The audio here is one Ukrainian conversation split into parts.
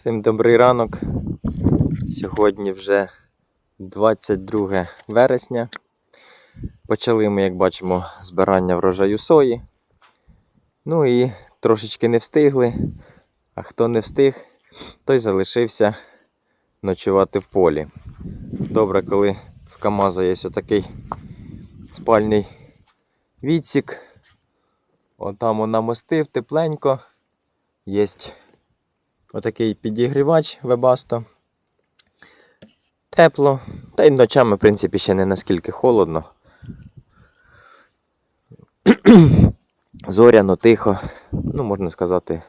Всім добрий ранок. Сьогодні вже 22 вересня. Почали ми, як бачимо, збирання врожаю сої. Ну і трошечки не встигли. А хто не встиг, той залишився ночувати в полі. Добре, коли в КАМАЗа є отакий спальний відсік. Отам он намостив тепленько. Єсть Отакий підігрівач вебасто. Тепло. Та й ночами, в принципі, ще не наскільки холодно. Зоряно, тихо. Ну, можна сказати,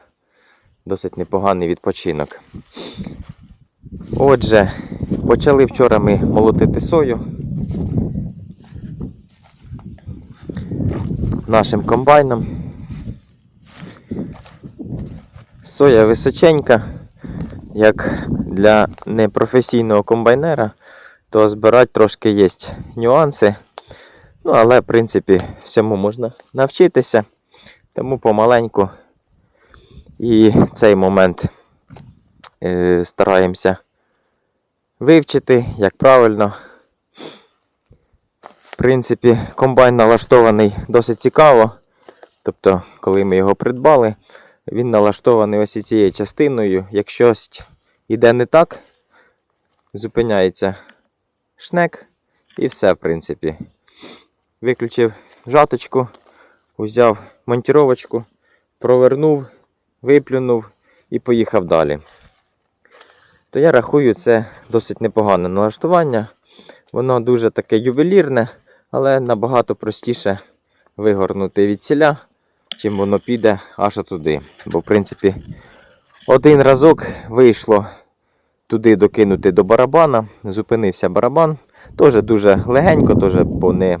досить непоганий відпочинок. Отже, почали вчора ми молотити сою. Нашим комбайном. Соя височенька, як для непрофесійного комбайнера, то збирати трошки є нюанси. Ну, але, в принципі, всьому можна навчитися. Тому помаленьку і цей момент е, стараємося вивчити, як правильно. В принципі, комбайн налаштований досить цікаво. Тобто, коли ми його придбали, він налаштований ось цією частиною. Якщо йде не так, зупиняється шнек і все, в принципі. Виключив жаточку, взяв монтіровочку, провернув, виплюнув і поїхав далі. То я рахую, це досить непогане налаштування. Воно дуже таке ювелірне, але набагато простіше вигорнути від ціля чим воно піде аж туди. Бо, в принципі, один разок вийшло туди докинути до барабана, зупинився барабан. Теж дуже легенько, теж по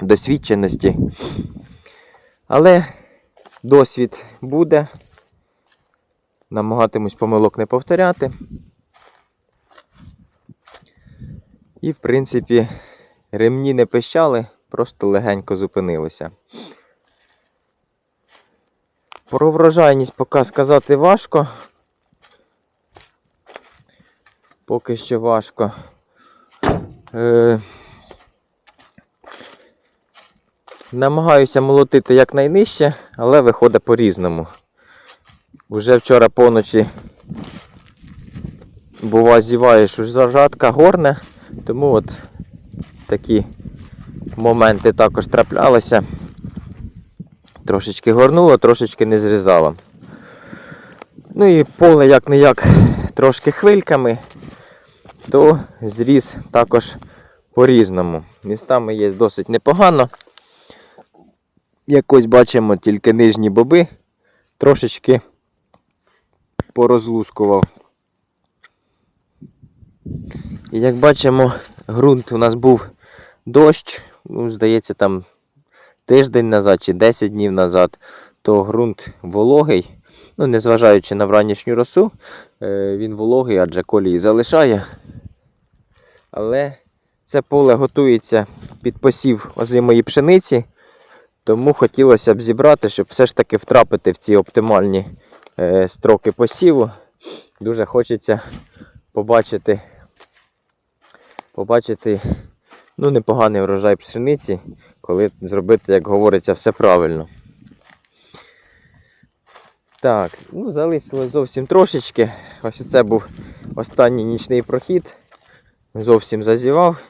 недосвідченості. Але досвід буде. Намагатимусь помилок не повторяти. І, в принципі, ремні не пищали, просто легенько зупинилися. Про врожайність поки сказати важко. Поки що важко. Е, Намагаюся молотити якнайнижче, але виходить по-різному. Уже вчора поночі бува зіває, що зажатка горне, тому от такі моменти також траплялися. Трошечки горнуло, трошечки не зрізало. Ну і поле як не як трошки хвильками, то зріз також по-різному. Містами є досить непогано. Якось бачимо тільки нижні боби, трошечки порозлускував. І як бачимо, ґрунт у нас був дощ, ну, здається, там тиждень назад чи 10 днів назад, то ґрунт вологий. Ну, незважаючи на вранішню росу, е, він вологий, адже колії залишає. Але це поле готується під посів озимої пшениці, тому хотілося б зібрати, щоб все ж таки втрапити в ці оптимальні е, строки посіву. Дуже хочеться побачити, побачити ну, непоганий врожай пшениці коли зробити, як говориться, все правильно. Так, ну залишилось зовсім трошечки. Ось це був останній нічний прохід. Зовсім зазівав.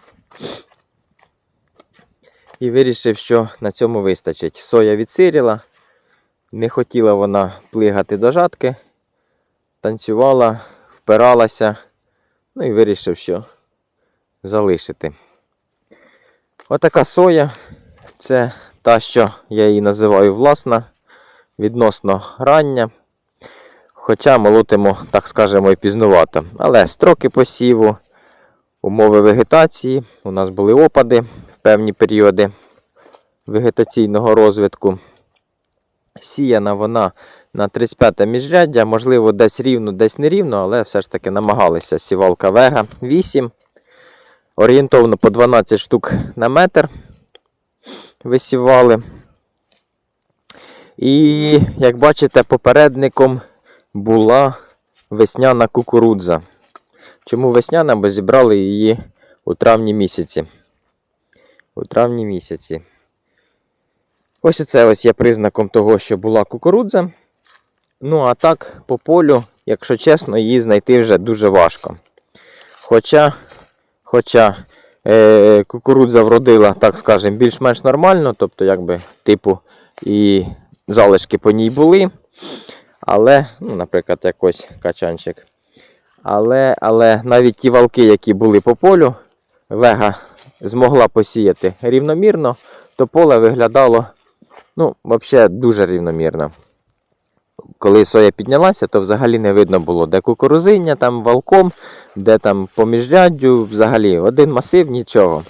І вирішив, що на цьому вистачить. Соя відсиріла, не хотіла вона плигати до жатки, танцювала, впиралася, ну і вирішив, що залишити. Отака соя. Це та, що я її називаю власна, відносно рання. Хоча молотимо, так скажемо, і пізнувато. Але строки посіву, умови вегетації. У нас були опади в певні періоди вегетаційного розвитку. Сіяна вона на 35 міжряддя, можливо, десь рівно, десь не рівно, але все ж таки намагалися сівалка Вега 8. Орієнтовно по 12 штук на метр висівали. І, як бачите, попередником була весняна кукурудза. Чому весняна? Бо зібрали її у травні місяці. У травні місяці. Ось оце ось є признаком того, що була кукурудза. Ну, а так, по полю, якщо чесно, її знайти вже дуже важко. Хоча, хоча кукурудза вродила, так скажемо, більш-менш нормально, тобто, якби, типу, і залишки по ній були. Але, ну, наприклад, якось качанчик. Але, але навіть ті валки, які були по полю, вега змогла посіяти рівномірно, то поле виглядало ну, взагалі дуже рівномірно. Коли соя піднялася, то взагалі не видно було, де кукурузиння, там валком, де там по міжряддю, взагалі один масив, нічого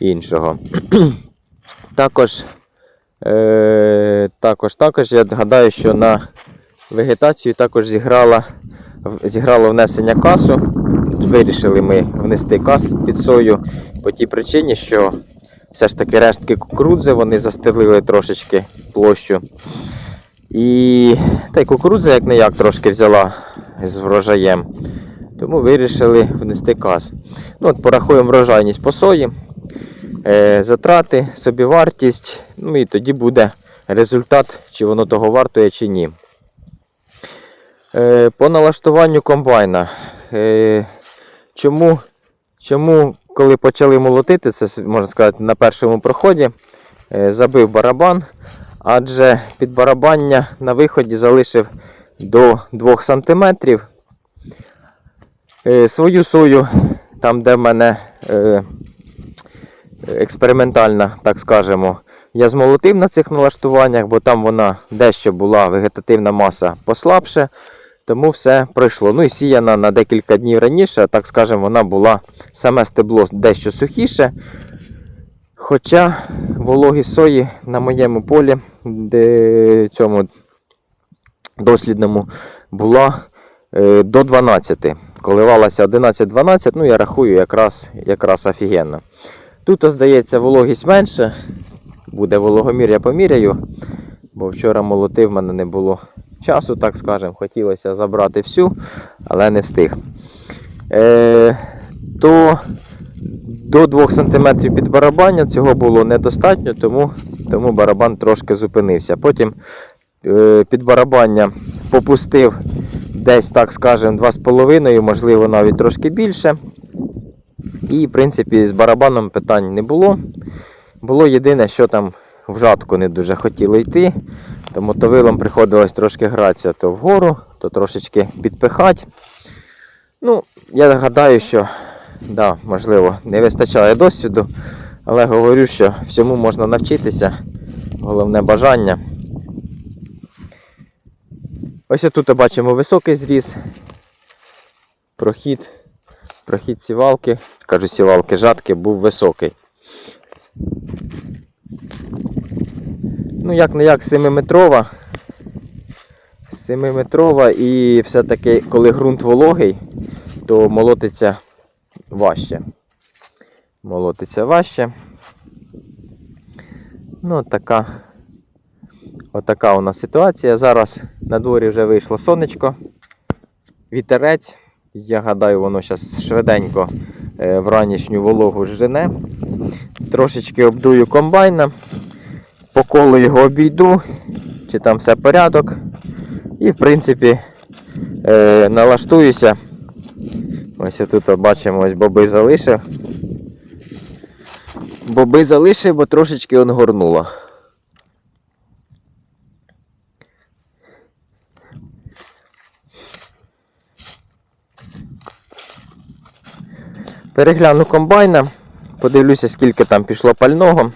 іншого. також, е, також, також я гадаю, що на вегетацію також зіграла, зіграло внесення касу. Вирішили ми внести кас під сою по тій причині, що все ж таки рештки кукурудзи вони застелили трошечки площу. І та й кукурудза як не як трошки взяла з врожаєм. Тому вирішили внести каз. Ну, от порахуємо врожайність по сої, е, затрати, собівартість, ну і тоді буде результат, чи воно того вартує, чи ні. Е, по налаштуванню комбайна. Е, чому, чому, коли почали молотити, це можна сказати на першому проході, забив барабан, адже під барабання на виході залишив до 2 см. Е, свою сою, там, де в мене е, експериментальна, так скажемо, я змолотив на цих налаштуваннях, бо там вона дещо була вегетативна маса послабше, тому все пройшло. Ну і сіяна на декілька днів раніше, так скажемо, вона була саме стебло дещо сухіше. Хоча вологість сої на моєму полі, де цьому дослідному, була е, до 12. Коливалася 11-12, ну я рахую якраз, якраз офігенно. Тут, здається, вологість менше. Буде вологомір, я поміряю. Бо вчора молотив, в мене не було часу, так скажемо. Хотілося забрати всю, але не встиг. Е, то до 2 см під барабання цього було недостатньо, тому, тому барабан трошки зупинився. Потім е, під барабання попустив десь, так скажемо, 2,5, можливо, навіть трошки більше. І, в принципі, з барабаном питань не було. Було єдине, що там в жатку не дуже хотіло йти. То мотовилом приходилось трошки гратися то вгору, то трошечки підпихати. Ну, я гадаю, що да, можливо, не вистачає досвіду, але говорю, що всьому можна навчитися. Головне бажання. Ось тут бачимо високий зріз, прохід, прохід сівалки, кажу сівалки, жатки був високий. Ну, як не як 7-метрова. 7-метрова і все-таки, коли ґрунт вологий, то молотиться важче. Молотиться важче. Ну, така, отака у нас ситуація. Зараз на дворі вже вийшло сонечко, вітерець. Я гадаю, воно зараз швиденько е, в ранішню вологу зжене. Трошечки обдую комбайна, по колу його обійду, чи там все порядок. І, в принципі, е, налаштуюся. Ось тут бачимо, ось боби залишив. Боби залишив, бо трошечки он горнуло. Перегляну комбайна, подивлюся, скільки там пішло пального,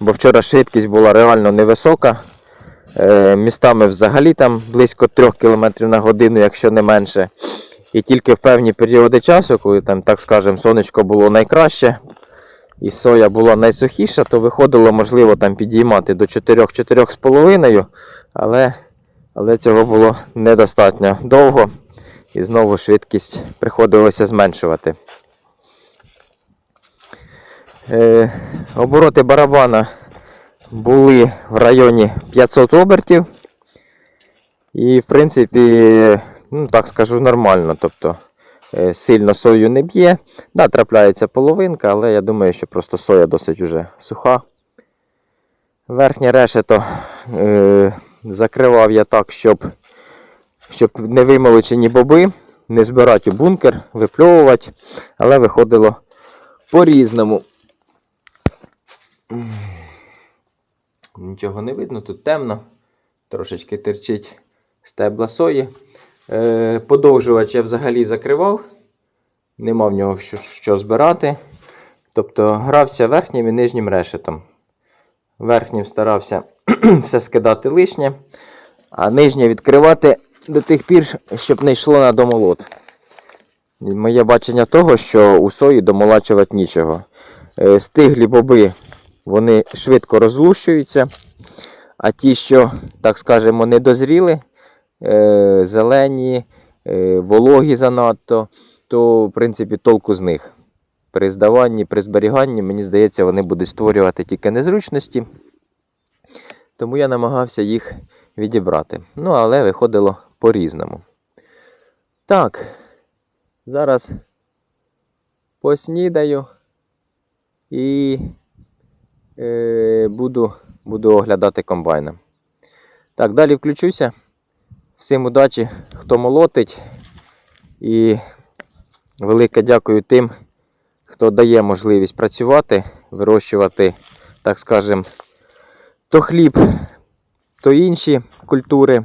бо вчора швидкість була реально невисока. Е, містами взагалі там близько 3 км на годину, якщо не менше. І тільки в певні періоди часу, коли там, так скажемо, сонечко було найкраще і соя була найсухіша, то виходило, можливо, там підіймати до 4-4,5, але, але цього було недостатньо довго. І знову швидкість приходилося зменшувати. Е, обороти барабана були в районі 500 обертів. І, в принципі, ну так скажу, нормально. Тобто е, сильно сою не б'є. Да, трапляється половинка, але я думаю, що просто соя досить уже суха. Верхнє решето е, закривав я так, щоб, щоб не вимолочені боби, не збирати у бункер, випльовувати, але виходило по-різному. Нічого не видно, тут темно. Трошечки терчить стебла сої. Е, подовжувач я взагалі закривав. Нема в нього що, що збирати. Тобто грався верхнім і нижнім решетом. Верхнім старався все скидати лишнє, а нижнє відкривати до тих пір, щоб не йшло на домолот. Моє бачення того, що у сої домолачувати нічого. Е, Стиглі боби вони швидко розлущуються, а ті, що, так скажемо, не дозріли, зелені, е, вологі занадто, то, в принципі, толку з них. При здаванні, при зберіганні, мені здається, вони будуть створювати тільки незручності. Тому я намагався їх відібрати. Ну, але виходило по-різному. Так, зараз поснідаю і е, буду, буду оглядати комбайна. Так, далі включуся. Всім удачі, хто молотить. І велике дякую тим, хто дає можливість працювати, вирощувати, так скажем, то хліб, то інші культури.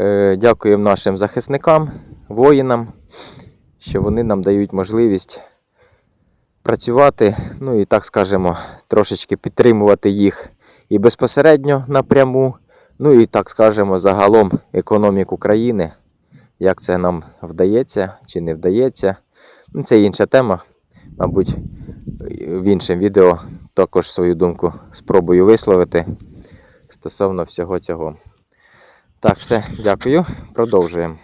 Е, Дякуємо нашим захисникам, воїнам, що вони нам дають можливість працювати, ну і так скажемо, трошечки підтримувати їх і безпосередньо напряму, ну і так скажемо, загалом економіку країни. Як це нам вдається чи не вдається. Ну, це інша тема. Мабуть, в іншому відео також свою думку спробую висловити стосовно всього цього. Так, все, дякую. Продовжуємо.